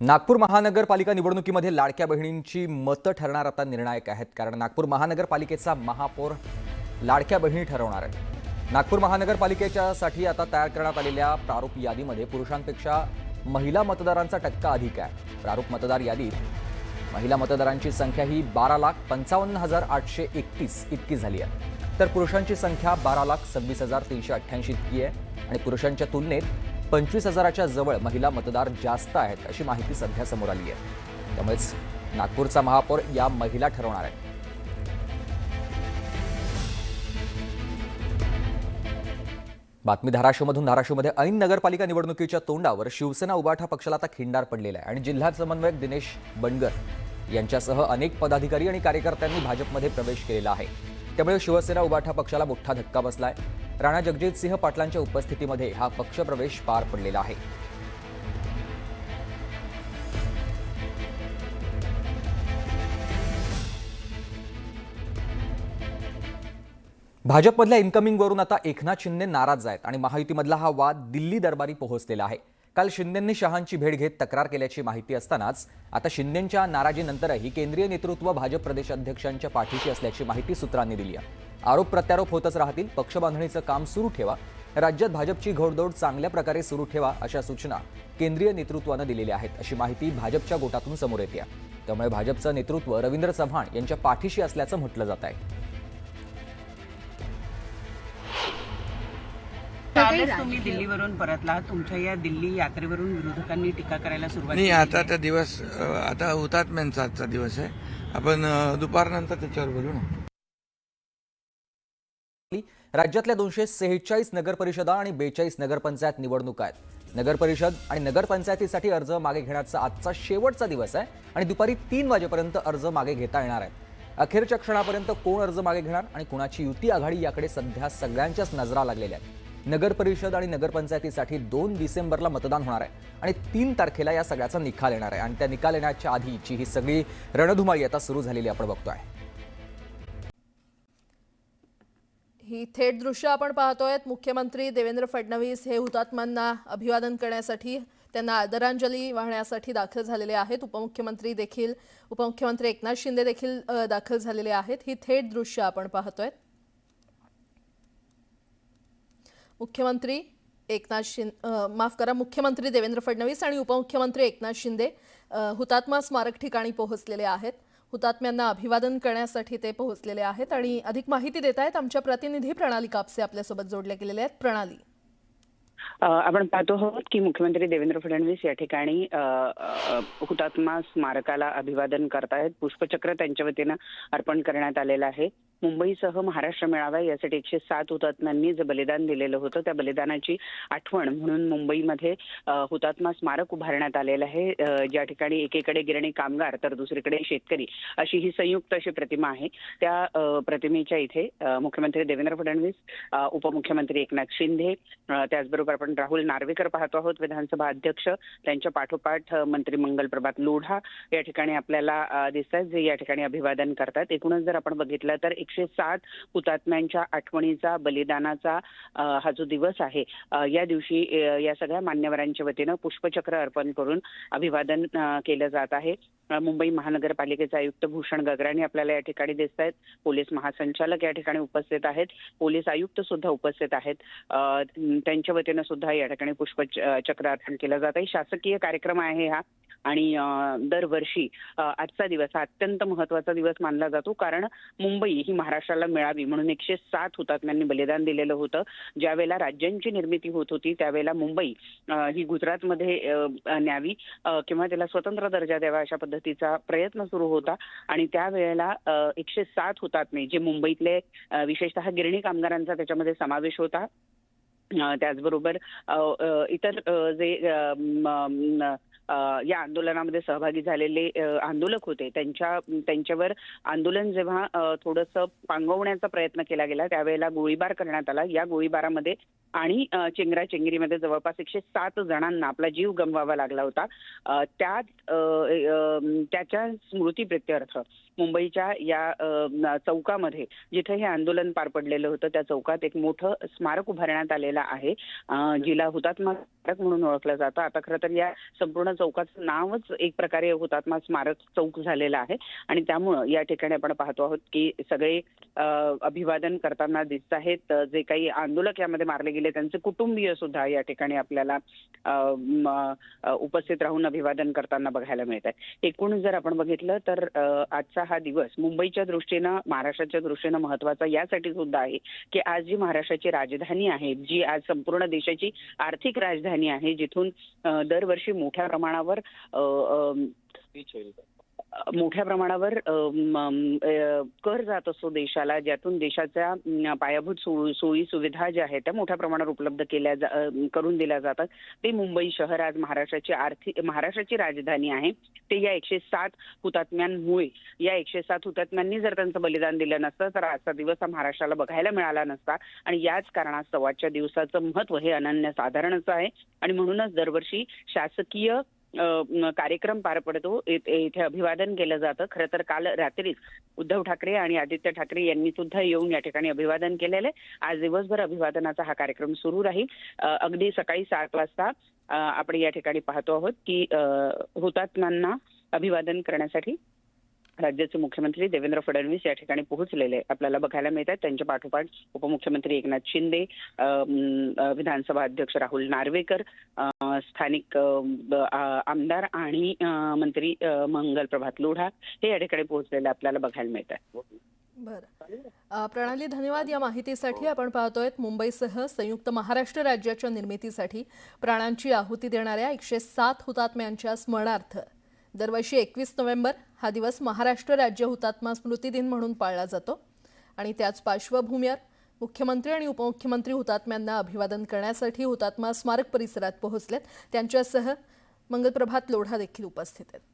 नागपूर महानगरपालिका निवडणुकीमध्ये लाडक्या बहिणींची मतं ठरणार आता निर्णायक आहेत. कारण नागपूर महानगरपालिकेचा महापौर लाडक्या बहिणी ठरवणार आहेत. नागपूर महानगरपालिकेच्यासाठी आता तयार करण्यात आलेल्या प्रारूप यादीमध्ये पुरुषांपेक्षा महिला मतदारांचा टक्का अधिक आहे. प्रारूप मतदार यादीत महिला मतदारांची संख्या ही बारा लाख पंचावन्न हजार आठशे एकतीस इतकी झाली आहे. तर पुरुषांची संख्या बारा लाख सव्वीस हजार तीनशे अठ्ठ्याऐंशी इतकी आहे आणि पुरुषांच्या तुलनेत पंचवीस हजाराच्या जवळ महिला मतदार जास्त आहेत अशी माहिती सध्या समोर आली आहे. त्यामुळेच नागपूरचा महापौर या महिला ठरवणार आहे बातमी धाराशिवमधून. धाराशिवमध्ये ऐन नगरपालिका निवडणुकीच्या तोंडावर शिवसेना उबाठा पक्षाला आता खिंडार पडलेला आहे आणि जिल्हा समन्वयक दिनेश बनगर यांच्यासह अनेक पदाधिकारी आणि कार्यकर्त्यांनी भाजपमध्ये प्रवेश केलेला आहे. त्यामुळे शिवसेना उबाठा पक्षाला मोठा धक्का बसलाय. राणा जगजितसिंह पाटलांच्या उपस्थितीमध्ये हा पक्षप्रवेश पार पडलेला आहे. भाजपमधल्या इन्कमिंगवरून आता एकनाथ शिंदे नाराज आहेत आणि महायुतीमधला हा वाद दिल्ली दरबारी पोहोचलेला आहे. काल शिंदेंनी शहांची भेट घेत तक्रार केल्याची माहिती असतानाच आता शिंदेंच्या नाराजीनंतरही केंद्रीय नेतृत्व भाजप प्रदेशाध्यक्षांच्या पाठीशी असल्याची माहिती सूत्रांनी दिली आहे. आरोप प्रत्यारोप होतच राहतील पक्षबांधणीचं काम सुरू ठेवा राज्यात भाजपची घोडदौड चांगल्या प्रकारे सुरू ठेवा अशा सूचना केंद्रीय नेतृत्वानं दिलेल्या आहेत अशी माहिती भाजपच्या गोटातून समोर येते त्यामुळे भाजपचं नेतृत्व रवींद्र चव्हाण यांच्या पाठीशी असल्याचं म्हटलं जात आहे. कालच तुम्ही दिल्लीवरून परतला तुमच्या या दिल्ली यात्रेवरून विरोधकांनी टीका करायला सुरुवात नाही. आता त्या दिवस आता हुतात्म्यांचा आजचा दिवस आहे. आपण दुपारनंतर त्याच्यावर बोलू ना. राज्यातल्या दोनशे सेहेचाळीस नगरपरिषदा आणि बेचाळीस नगरपंचायत निवडणुका आहेत. नगरपरिषद आणि नगरपंचायतीसाठी अर्ज मागे घेण्याचा आजचा शेवटचा दिवस आहे आणि दुपारी तीन वाजेपर्यंत अर्ज मागे घेता येणार आहेत. अखेरच्या क्षणापर्यंत कोण अर्ज मागे घेणार आणि कुणाची युती आघाडी याकडे सध्या सगळ्यांच्याच नजरा लागलेल्या आहेत. नगरपरिषद आणि नगरपंचायतीसाठी दोन डिसेंबरला मतदान होणार आहे आणि तीन तारखेला या सगळ्याचा निकाल येणार आहे. आणि त्या निकाल येण्याच्या आधीची ही सगळी रणधुमाळी आता सुरू झालेली आपण बघतोय. ही थेट दृश्य आपण पाहतोय मुख्यमंत्री देवेंद्र फडणवीस हे हुतात्म्यांना अभिवादन करण्यासाठी त्यांना आदरांजली वाहण्यासाठी दाखल झालेले आहेत. उपमुख्यमंत्री देखील उपमुख्यमंत्री एकनाथ शिंदे देखील दाखल झालेले आहेत. ही थेट दृश्य आपण पाहतोय मुख्यमंत्री एकनाथ शिंदे माफ करा मुख्यमंत्री देवेंद्र फडणवीस आणि उपमुख्यमंत्री एकनाथ शिंदे हुतात्मा स्मारक ठिकाणी पोहोचलेले आहेत. हुतात्म्यांना अभिवादन करण्यासाठी ते पोहोचलेले आहेत आणि अधिक माहिती देत आहेत आमच्या प्रतिनिधी प्रणाली कापसे आपल्यासोबत जोडल्या गेलेल्या आहेत. प्रणाली. आपण पाहतो आहोत की मुख्यमंत्री देवेंद्र फडणवीस या ठिकाणी हुतात्मा स्मारकाला अभिवादन करतायत. पुष्पचक्र त्यांच्या वतीनं अर्पण करण्यात आलेलं आहे. मुंबईसह महाराष्ट्र मिळावा यासाठी एकशे सात हुतात्म्यांनी जे बलिदान दिलेलं होतं त्या बलिदानाची आठवण म्हणून मुंबईमध्ये हुतात्मा स्मारक उभारण्यात आलेलं आहे. ज्या ठिकाणी एकीकडे गिरणी कामगार तर दुसरीकडे शेतकरी अशी ही संयुक्त अशी प्रतिमा आहे. त्या प्रतिमेच्या इथे मुख्यमंत्री देवेंद्र फडणवीस उपमुख्यमंत्री एकनाथ शिंदे त्याचबरोबर आपण राहुल नार्वेकर पाहतो आहोत विधानसभा अध्यक्ष त्यांच्या पाठोपाठ मंत्री मंगल प्रभात लोढा या ठिकाणी आपल्याला दिसतात जे या ठिकाणी अभिवादन करतात. एकूणच जर आपण बघितलं तर एकशे सात हुतात्म्यांच्या आठवणीचा बलिदानाचा हा जो दिवस आहे या दिवशी या सगळ्या मान्यवरांच्या वतीनं पुष्पचक्र अर्पण करून अभिवादन केलं जात आहे. मुंबई महानगरपालिकेचे आयुक्त भूषण गगराणी आपल्याला या ठिकाणी दिसत आहेत. पोलीस महासंचालक या ठिकाणी उपस्थित आहेत. पोलीस आयुक्त सुद्धा उपस्थित आहेत. त्यांच्या वतीनं सुद्धा या ठिकाणी पुष्पचक्र अर्पण केलं जात आहे. शासकीय कार्यक्रम आहे हा. आणि दरवर्षी आजचा दिवस हा अत्यंत महत्त्वाचा दिवस मानला जातो. कारण मुंबई ही महाराष्ट्राला मिळावी म्हणून एकशे सात हुतात्म्यांनी बलिदान दिलेलं होतं. ज्यावेळेला राज्यांची निर्मिती होत होती त्यावेळेला मुंबई ही गुजरातमध्ये न्यावी किंवा त्याला स्वतंत्र दर्जा द्यावा अशा पद्धतीचा प्रयत्न सुरू होता. आणि त्यावेळेला एकशे सात हुतात्मे जे मुंबईतले विशेषतः गिरणी कामगारांचा त्याच्यामध्ये समावेश होता. त्याचबरोबर इतर जे या आंदोलनामध्ये सहभागी झालेले आंदोलक होते. त्यांच्या त्यांच्यावर आंदोलन जेव्हा थोडंसं पांगवण्याचा प्रयत्न केला गेला त्यावेळेला गोळीबार करण्यात आला. या गोळीबारामध्ये आणि चेंगरा चेंगराचेंगरीमध्ये जवळपास एकशे सात जणांना आपला जीव गमवावा लागला होता. त्यात अ, अ, त्याच्या स्मृतीप्रित्यर्थ मुंबईच्या या चौकामध्ये जिथे हे आंदोलन पार पडलेलं होतं त्या चौकात एक मोठं स्मारक उभारण्यात आलेलं आहे. जिला हुतात्मा स्मारक म्हणून ओळखलं जातं. आता खरं तर या संपूर्ण चौकाचं नावच एक प्रकारे हुतात्मा स्मारक चौक झालेला आहे. आणि त्यामुळं या ठिकाणी आपण पाहतो आहोत की सगळे अभिवादन करताना दिसत आहेत. जे काही आंदोलक यामध्ये मारले गेले त्यांचे कुटुंबीय सुद्धा या ठिकाणी आपल्याला उपस्थित राहून अभिवादन करताना बघायला मिळत आहे एकूण जर आपण बघितलं तर आजचा हा दिवस मुंबईच्या दृष्टीनं महाराष्ट्राच्या दृष्टीनं महत्त्वाचा यासाठी सुद्धा आहे की आज जी महाराष्ट्राची राजधानी आहे जी आज संपूर्ण देशाची आर्थिक राजधानी आहे जिथून दरवर्षी मोठ्या प्रमाणात प्रमाणावर मोठ्या प्रमाणावर कर जात असतो देशाला ज्यातून देशाच्या पायाभूत सोयी सुविधा ज्या आहेत त्या मोठ्या प्रमाणावर उपलब्ध केल्या करून दिल्या जातात. ते मुंबई शहर आज महाराष्ट्राची आर्थिक महाराष्ट्राची राजधानी आहे. ते या एकशे सात हुतात्म्यांमुळे या एकशे सात हुतात्म्यांनी जर त्यांचं बलिदान दिलं नसतं तर आजचा दिवस हा महाराष्ट्राला बघायला मिळाला नसता. आणि याच कारणास्तव आजच्या दिवसाचं महत्त्व हे अनन्यसाधारणच आहे. आणि म्हणूनच दरवर्षी शासकीय कार्यक्रम पार पडतो. इथे अभिवादन केलं जातं. खरं तर काल रात्रीच उद्धव ठाकरे आणि आदित्य ठाकरे यांनी सुद्धा येऊन या ठिकाणी अभिवादन केलेलं आहे. आज दिवसभर अभिवादनाचा हा कार्यक्रम सुरू राहील. अगदी सकाळी सात वाजता आपण या ठिकाणी पाहतो आहोत की हुतात्म्यांना अभिवादन करण्यासाठी राज्याचे मुख्यमंत्री देवेंद्र फडणवीस या ठिकाणी पोहोचलेले आपल्याला बघायला मिळत आहेत त्यांच्या पाठोपाठ उपमुख्यमंत्री एकनाथ शिंदे विधानसभा अध्यक्ष राहुल नार्वेकर स्थानिक आमदार आणि मंत्री मंगल प्रभात लोढा हे या ठिकाणी पोहोचलेले आपल्याला बघायला मिळत आहे बरं प्रणाली धन्यवाद या माहितीसाठी. आपण पाहतोय मुंबईसह संयुक्त महाराष्ट्र राज्याच्या निर्मितीसाठी प्राणांची आहुती देणाऱ्या एकशे सात हुतात्म्यांच्या स्मरणार्थ दरवर्षी एकवीस नोव्हेंबर हा दिवस महाराष्ट्र राज्य हुतात्मा स्मृती दिन म्हणून पाळला जातो. आणि त्याच पार्श्वभूमीवर मुख्यमंत्री आणि उपमुख्यमंत्री हुतात्म्यांना अभिवादन करण्यासाठी हुतात्मा स्मारक परिसरात पोहोचलेत. त्यांच्यासह मंगलप्रभात लोढा देखील उपस्थित आहेत.